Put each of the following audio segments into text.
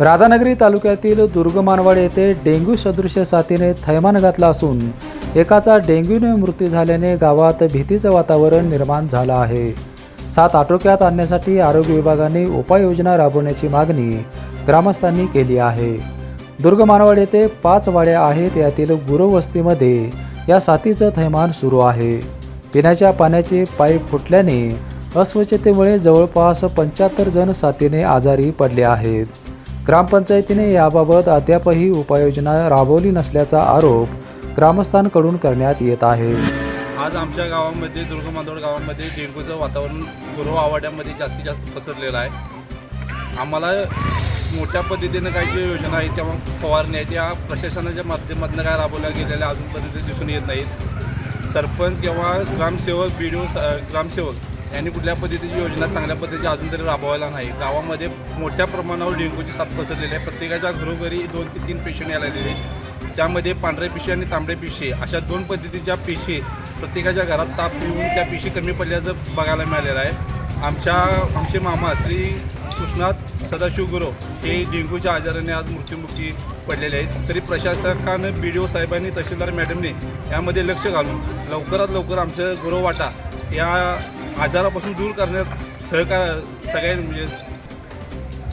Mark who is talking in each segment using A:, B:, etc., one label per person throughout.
A: राधानगरी तालुक्यातील दुर्गमानवाड येथे डेंग्यू सदृश साथीने थैमान घातला असून एकाचा डेंग्यूने मृत्यू झाल्याने गावात भीतीचं वातावरण निर्माण झालं आहे. सात आटोक्यात आणण्यासाठी आरोग्य विभागाने उपाययोजना राबवण्याची मागणी ग्रामस्थांनी केली आहे. दुर्गमानवाड येथे पाच वाड्या आहेत यातील गुरुवस्तीमध्ये या साथीचं थैमान सुरू आहे. पिण्याच्या पाण्याचे पाईप फुटल्याने अस्वच्छतेमुळे जवळपास पंच्याहत्तर जण साथीने आजारी पडले आहेत. ग्रामपंचायतीने याबाबत अद्यापही उपाययोजना राबवली नसल्याचा आरोप ग्रामस्थांकडून करण्यात येत आहे.
B: आज आमच्या गावामध्ये दुर्गमांदोड गावामध्ये डेंग्यूचं वातावरण गुरु आवाड्यामध्ये जास्तीत जास्त पसरलेलं आहे. आम्हाला मोठ्या पद्धतीनं काही ज्या योजना आहेत तेव्हा फवारण्याची या प्रशासनाच्या माध्यमातून काय राबवल्या गेलेल्या अजून पद्धती दिसून येत नाहीत. सरपंच किंवा ग्रामसेवक बी डी ओ ग्रामसेवक यांनी कुठल्या पद्धतीची योजना चांगल्या पद्धतीची अजून तरी राबवायला नाही. गावामध्ये मोठ्या प्रमाणावर डेंग्यूची साथ पसरलेली आहे. प्रत्येकाच्या घरोघरी दोन ते तीन पेशंट यायला दिले त्यामध्ये पांढरे पिशी आणि तांबडे पिशी अशा दोन पद्धतीच्या पिशी प्रत्येकाच्या घरात ताप येऊन त्या पिशी कमी पडल्याचं बघायला मिळालेलं आहे. आमच्या आमचे मामा श्री कृष्णात सदाशिव गुरु हे डेंग्यूच्या आजाराने आज मृत्युमुखी पडलेले आहेत. तरी प्रशासकानं बी डी ओ साहेबांनी तहसीलदार मॅडमने यामध्ये लक्ष घालून लवकरात लवकर आमचं गुरव वाटा या आजारापासून दूर करण्यात सहकार सगळ्या म्हणजे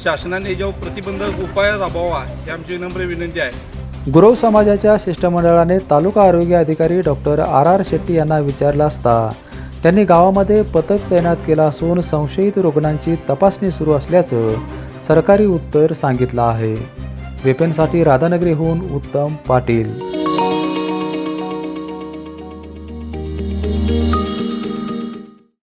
B: शासनाने याच्यावर प्रतिबंधक उपाय राबवावा ही आमची नम्र विनंती आहे.
A: गुरव समाजाच्या शिष्टमंडळाने तालुका आरोग्य अधिकारी डॉक्टर आर आर शेट्टी यांना विचारला असता त्यांनी गावामध्ये पथक तैनात केला असून संशयित रुग्णांची तपासणी सुरू असल्याचं सरकारी उत्तर सांगितलं आहे. वेपेनसाठी राधानगरीहून उत्तम पाटील.